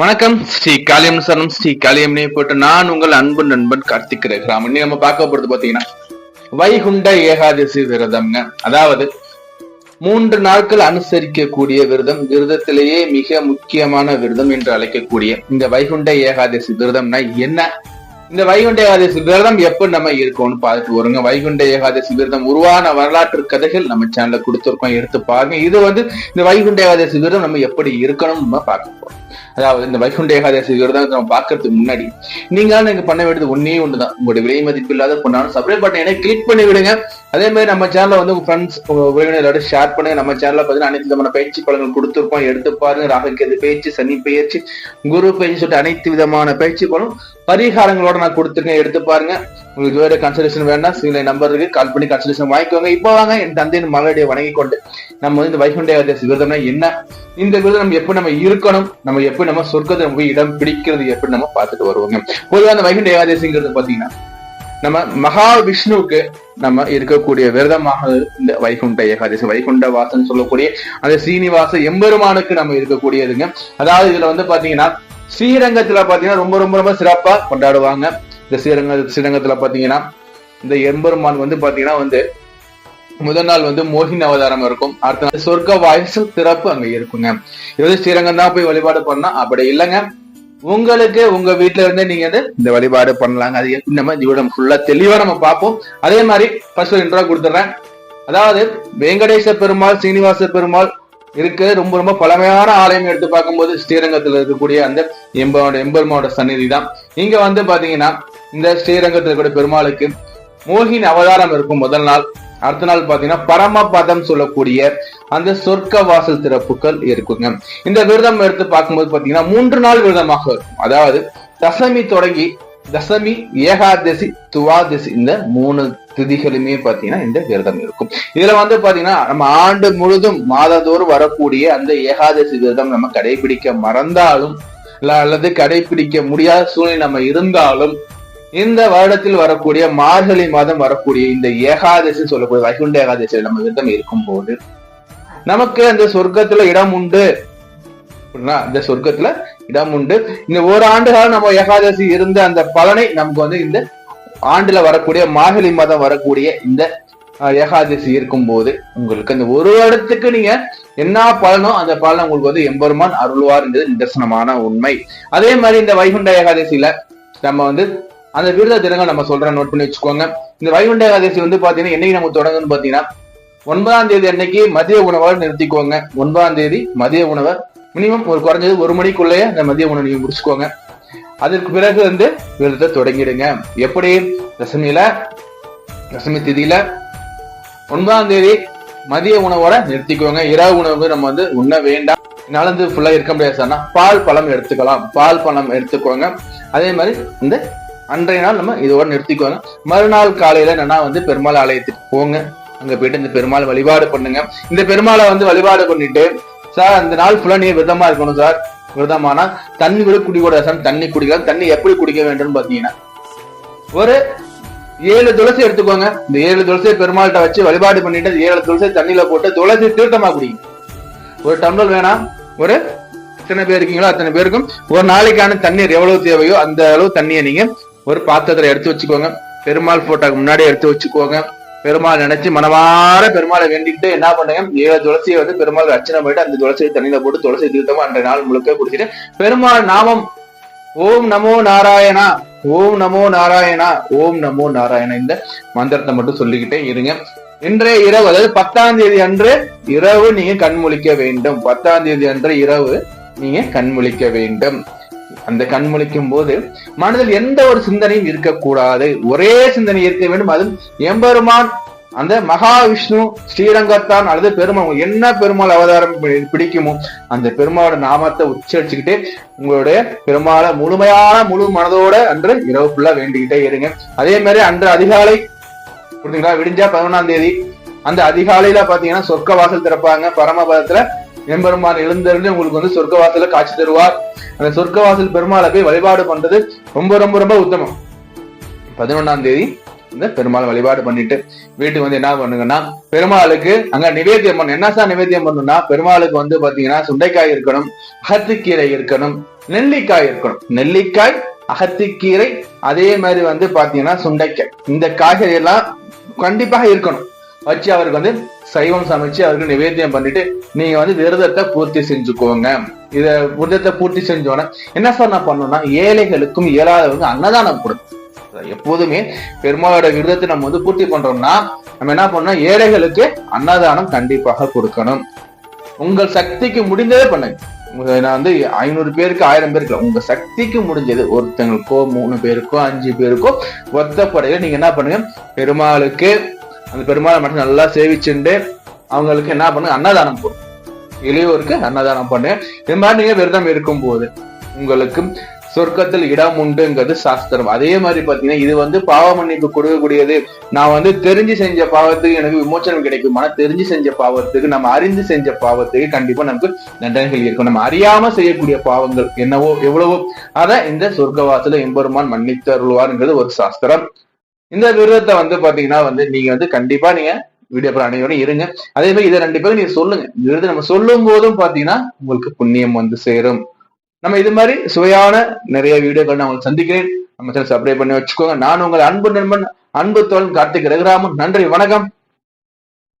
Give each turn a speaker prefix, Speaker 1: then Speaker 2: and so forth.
Speaker 1: வணக்கம். ஸ்ரீ காளியம் சரணம். ஸ்ரீ காளியம்னே போட்டு நான் உங்கள் அன்பு நண்பன் கார்த்திக் ரகுராமன். இன்னைக்கு நம்ம பார்க்க போறது பாத்தீங்கன்னா வைகுண்ட ஏகாதசி விரதம்ங்க. அதாவது மூன்று நாட்கள் அனுசரிக்கக்கூடிய விரதம் விரதத்திலேயே மிக முக்கியமான விரதம் என்று அழைக்கக்கூடிய இந்த வைகுண்ட ஏகாதசி விரதம்னா என்ன? இந்த வைகுண்ட ஏகாதசி விரதம் எப்ப நம்ம இருக்கோம்னு பார்த்துட்டு வருங்க வைகுண்ட ஏகாதசி விரதம் உருவான வரலாற்று கதைகள் நம்ம சேனல்ல கொடுத்துருக்கோம். எடுத்து பாருங்க. இது வந்து இந்த வைகுண்ட ஏகாதசி விரதம் நம்ம எப்படி இருக்கணும் நம்ம பார்க்க போறோம். அதாவது இந்த வைகுண்ட ஏகாதசி விரதம் நம்ம பார்க்கறதுக்கு முன்னாடி நீங்க நீங்க பண்ண வேண்டியது ஒன்னே ஒண்ணுதான். உங்களுடைய விலை மதிப்பு இல்லாத பொண்ணாலும் சப்ஸ்கிரைப் பட்டனை கிளிக் பண்ணி விடுங்க. அதே மாதிரி நம்ம சேனல்ல வந்து உங்க ஃப்ரெண்ட்ஸ் உறவினர்களோட ஷேர் பண்ணுங்க. நம்ம சேனல்ல பார்த்தீங்கன்னா அனைத்து விதமான பயிற்சி பலன்கள் கொடுத்துருப்போம் எடுத்து பாருங்க. ராகுகேது பயிற்சி சனி பயிற்சி குரு பயிற்சி சொல்லிட்டு அனைத்து விதமான பயிற்சி பலன் பரிகாரங்களோட நான் கொடுத்துருக்கேன் எடுத்து பாருங்க. உங்களுக்கு வேற கன்சல்டேஷன் வேணா சில நம்பர் இருக்கு. கால் பண்ணி கன்சல்டேஷன் வாங்கிக்கோங்க. இப்போ வாங்க என் தந்தையின் மகளுடைய வணங்கி கொண்டு. நம்ம வந்து இந்த வைகுண்ட ஏகாதசி விரதம்னா என்ன? இந்த விரதம் நம்ம எப்படி நம்ம இருக்கணும்? நம்ம எப்படி நம்ம சொர்க்கத்தை போய் இடம் பிடிக்கிறது? எப்படி நம்ம பார்த்துட்டு வருவோங்க? பொதுவாக அந்த வைகுண்ட ஏகாதசிங்கிறது பாத்தீங்கன்னா நம்ம மகாவிஷ்ணுவுக்கு நம்ம இருக்கக்கூடிய விரதமாக இந்த வைகுண்ட ஏகாதசி வைகுண்ட வாசன் சொல்லக்கூடிய அந்த சீனிவாச எம்பெருமானுக்கு நம்ம இருக்கக்கூடியதுங்க. அதாவது இதுல வந்து பாத்தீங்கன்னா ஸ்ரீரங்கத்துல பாத்தீங்கன்னா ரொம்ப ரொம்ப ரொம்ப சிறப்பா கொண்டாடுவாங்க. இந்த ஸ்ரீரங்க ஸ்ரீரங்கத்துல பாத்தீங்கன்னா இந்த எம்பெருமான் வந்து பாத்தீங்கன்னா வந்து முதல் நாள் வந்து மோகினி அவதாரம் இருக்கும். அடுத்த நாள் சொர்க்க வாய்ஸ் திறப்பு அங்க இருக்குங்க. இது வந்து ஸ்ரீரங்கம் தான் போய் வழிபாடு பண்ணா அப்படி இல்லைங்க. உங்களுக்கு உங்க வீட்டுல இருந்தே நீங்க வந்து இந்த வழிபாடு பண்ணலாங்க. அது எப்படி நம்ம ஜீவனம் ஃபுல்லா தெளிவா நம்ம பார்ப்போம். அதே மாதிரி ஃபர்ஸ்ட் இன்ட்ரா கொடுத்துறேன். அதாவது வெங்கடேச பெருமாள் சீனிவாச பெருமாள் இருக்கு ரொம்ப ரொம்ப பழமையான ஆலயம் எடுத்து பார்க்கும்போது ஸ்ரீரங்கத்துல இருக்கக்கூடிய அந்த எம்பரோட எம்பெருமாவோட சந்நிதி தான் இங்க வந்து பாத்தீங்கன்னா இந்த ஸ்ரீரங்கத்துல இருக்கக்கூடிய பெருமாளுக்கு மோகின் அவதாரம் இருக்கும் முதல் நாள். அடுத்த நாள் பாத்தீங்கன்னா பரமபதம் சொல்லக்கூடிய அந்த சொர்க்க வாசல் திறப்புகள் இருக்குங்க. இந்த விரதம் எடுத்து பார்க்கும்போது பாத்தீங்கன்னா மூன்று நாள் விரதமாக இருக்கும். அதாவது தசமி தொடங்கி தசமி ஏகாதசி துவாதசி இந்த மூணு திதிகளுமே பாத்தீங்கன்னா இந்த விரதம் இருக்கும். இதுல வந்து பாத்தீங்கன்னா நம்ம ஆண்டு முழுதும் மாதந்தோறும் வரக்கூடிய அந்த ஏகாதசி விரதம் நம்ம கடைபிடிக்க மறந்தாலும் அல்லது கடைபிடிக்க முடியாத சூழ்நிலை நம்ம இருந்தாலும் இந்த வருடத்தில் வரக்கூடிய மார்கழி மாதம் வரக்கூடிய இந்த ஏகாதசி சொல்லக்கூடிய வைகுண்ட ஏகாதசி நம்ம விரதம் இருக்கும் போது நமக்கு அந்த சொர்க்கத்துல இடம் உண்டு. அப்படின்னா அந்த சொர்க்கத்துல இடம் உண்டு. இந்த ஒரு ஆண்டு காலம் நம்ம ஏகாதசி இருந்த அந்த பலனை நமக்கு வந்து இந்த ஆண்டுல வரக்கூடிய மார்கழி மாதம் வரக்கூடிய இந்த ஏகாதசி இருக்கும் போது உங்களுக்கு அந்த ஒரு வருடத்துக்கு நீங்க என்ன பலனோ அந்த பலனை உங்களுக்கு வந்து எம்பெருமான் அருள்வார்ன்றது நிதர்சனமான உண்மை. அதே மாதிரி இந்த வைகுண்ட ஏகாதசியில நம்ம வந்து அந்த விருத தினங்கள் நம்ம சொல்றோம் நோட் பண்ணி வச்சுக்கோங்க. இந்த வைகுண்ட ஏகாதசி வந்து பாத்தீங்கன்னா என்னைக்கு நம்ம தொடங்குன்னு பாத்தீங்கன்னா ஒன்பதாம் தேதி அன்னைக்கு மதிய உணவை நிறுத்திக்கோங்க. ஒன்பதாம் தேதி மதிய உணவை மினிமம் ஒரு குறைஞ்சது ஒரு மணிக்குள்ளேயே அந்த மதிய உணவு நீங்க முடிச்சுக்கோங்க. அதற்கு பிறகு வந்து விரதத்தை தொடங்கிடுங்க. எப்படி? தசமியில தசமி திதியில ஒன்பதாம் தேதி மதிய உணவோட நிறுத்திக்கோங்க. இரவு உணவு நம்ம வந்து உண்ண வேண்டாம். என்னால வந்து ஃபுல்லா இருக்க முடியாது சார்னா பால் பழம் எடுத்துக்கலாம். பால் பழம் எடுத்துக்கோங்க. அதே மாதிரி இந்த அன்றைய நாள் நம்ம இதோட நிறுத்திக்கோங்க. மறுநாள் காலையில என்னன்னா வந்து பெருமாள் ஆலயத்துக்கு போங்க. அங்க போயிட்டு இந்த பெருமாள் வழிபாடு பண்ணுங்க. இந்த பெருமாளை வந்து வழிபாடு பண்ணிட்டு சார் அந்த நாள் ஃபுல்லா நீ விரதமா இருக்கணும் சார். விரதமானா தண்ணி கூட குடிக்கூடாது சார். தண்ணி குடிக்கலாம். தண்ணி எப்படி குடிக்க வேண்டும் பாத்தீங்கன்னா ஒரு ஏழு துளசி எடுத்துக்கோங்க. இந்த ஏழு துளசியை பெருமாள்கிட்ட வச்சு வழிபாடு பண்ணிட்டு ஏழு துளசி தண்ணியில போட்டு துளசி தீர்த்தமா குடிங்க. ஒரு டம்ளர் வேணாம். ஒரு எத்தனை பேர் இருக்கீங்களோ அத்தனை பேருக்கும் ஒரு நாளைக்கான தண்ணீர் எவ்வளவு தேவையோ அந்த அளவு தண்ணியை நீங்க ஒரு பாத்திரத்துல எடுத்து வச்சுக்கோங்க. பெருமாள் போட்டோக்கு முன்னாடி எடுத்து வச்சுக்கோங்க. பெருமாள் நினைச்சு மனவார பெருமாளை வேண்டிக்கிட்டு என்ன பண்ணுங்க ஏழு துளசியை வந்து பெருமாள் அர்ச்சனை பண்ணிட்டு அந்த துளசியை தண்ணியில போட்டு துளசி தீர்த்தமா அன்றைய நாள் முழுக்க குடிச்சிட்டு பெருமாள் நாமம் ஓம் நமோ நாராயணா ஓம் நமோ நாராயணா ஓம் நமோ நாராயணா. இந்த மந்திரத்தை மட்டும் சொல்லிக்கிட்டே இருங்க. இன்றைய இரவு அதாவது பத்தாம் தேதி அன்று இரவு நீங்க கண்முழிக்க வேண்டும். பத்தாம் தேதி அன்று இரவு நீங்க கண்முழிக்க வேண்டும். அந்த கண் முழிக்கும் போது மனதில் எந்த ஒரு சிந்தனையும் இருக்கக்கூடாது. ஒரே சிந்தனை இருக்க வேண்டும். அது எம்பெருமான் அந்த மகாவிஷ்ணு ஸ்ரீரங்கத்தான் அல்லது பெருமாள் என்ன பெருமாள் அவதாரம் பிடிக்குமோ அந்த பெருமாளோட நாமத்தை உச்சரிச்சுக்கிட்டே உங்களுடைய பெருமாளை முழுமையான முழு மனதோட அன்று இரவு ஃபுல்லா வேண்டிக்கிட்டே இருங்க. அதே மாதிரி அன்று அதிகாலை புரியுதுங்களா விடிஞ்சா பதினொன்னாம் தேதி. அந்த அதிகாலையில பாத்தீங்கன்னா சொர்க்க வாசல் திறப்பாங்க. பரமபதத்துல எம்பெருமான் எழுந்திருந்து உங்களுக்கு வந்து சொர்க்கவாசல காட்சி தருவார். அந்த சொர்க்க வாசல் பெருமாளை போய் வழிபாடு பண்றது ரொம்ப ரொம்ப ரொம்ப உத்தமம். பதினொன்னாம் தேதி இந்த பெருமாள் வழிபாடு பண்ணிட்டு வீட்டுக்கு வந்து என்ன பண்ணுங்கன்னா பெருமாளுக்கு அங்க நிவேத்தியம் பண்ணணும். என்ன சார் நிவேத்தியம் பண்ணணும்னா பெருமாளுக்கு வந்து பாத்தீங்கன்னா சுண்டைக்காய் இருக்கணும் அகத்திக்கீரை இருக்கணும் நெல்லிக்காய் இருக்கணும். நெல்லிக்காய் அகத்திக்கீரை அதே மாதிரி வந்து பாத்தீங்கன்னா சுண்டைக்காய். இந்த காய்கறி எல்லாம் கண்டிப்பாக இருக்கணும். வச்சு அவருக்கு வந்து சைவம் சமைச்சு அவருக்கு நிவேத்தியம் பண்ணிட்டு நீங்க வந்து விரதத்தை பூர்த்தி செஞ்சுக்கோங்க. இத விரதத்தை பூர்த்தி செஞ்சோன்னா என்ன சார் நான் பண்ணோம்னா ஏழைகளுக்கும் இயலாதவங்க அன்னதானம் கொடுக்கும் எப்போதுமே பெருமாளோட விரதத்தை நம்ம வந்து பூர்த்தி பண்றோம்னா நம்ம என்ன பண்ணணும் ஏழைகளுக்கு அன்னதானம் கண்டிப்பாக கொடுக்கணும். உங்கள் சக்திக்கு முடிந்ததே பண்ணுங்க. நான் வந்து ஐநூறு பேருக்கு ஆயிரம் பேருக்கு உங்க சக்திக்கு முடிஞ்சது ஒருத்தங்களுக்கோ மூணு பேருக்கோ அஞ்சு பேருக்கோ ஒத்த படையில நீங்க என்ன பண்ணுங்க? பெருமாளுக்கு அந்த பெருமாளை மட்டும் நல்லா சேவிச்சுண்டு அவங்களுக்கு என்ன பண்ணுங்க அன்னதானம் போடும் எளியோருக்கு அன்னதானம் பண்ணு. இது மாதிரி நீங்க விரதம் இருக்கும்போது உங்களுக்கு சொர்க்கத்தில் இடம் உண்டுங்கிறது சாஸ்திரம். அதே மாதிரி பாத்தீங்கன்னா இது வந்து பாவ மன்னிப்பு கொடுக்கக்கூடியது. நான் வந்து தெரிஞ்சு செஞ்ச பாவத்துக்கு எனக்கு விமோச்சனம் கிடைக்கும். ஆனா தெரிஞ்சு செஞ்ச பாவத்துக்கு நம்ம அறிந்து செஞ்ச பாவத்துக்கு கண்டிப்பா நமக்கு தண்டனைகள் இருக்கும். நம்ம அறியாம செய்யக்கூடிய பாவங்கள் என்னவோ எவ்வளவோ. அத இந்த சொர்க்கவாசல எம்பெருமான் மன்னித்தருள்வாருங்கிறது ஒரு சாஸ்திரம். இந்த விரதத்தை வந்து பாத்தீங்கன்னா வந்து நீங்க வந்து கண்டிப்பா நீங்க வீடியோ பார்க்குற அனைவரும் இருங்க. அதே மாதிரி இதை ரெண்டு பேரும் நீங்க சொல்லுங்க. இந்த விருது நம்ம சொல்லும் போதும் பாத்தீங்கன்னா உங்களுக்கு புண்ணியம் வந்து சேரும். நம்ம இது மாதிரி சுவையான நிறைய வீடியோக்கள் நான் உங்களுக்கு சந்திக்கிறேன். நம்ம சேனல் சப்ஸ்கிரைப் பண்ணி வச்சுக்கோங்க. நான் உங்கள் அன்பு நண்பன் அன்பு தோழன் கார்த்திக் ரகுராமன். நன்றி வணக்கம்.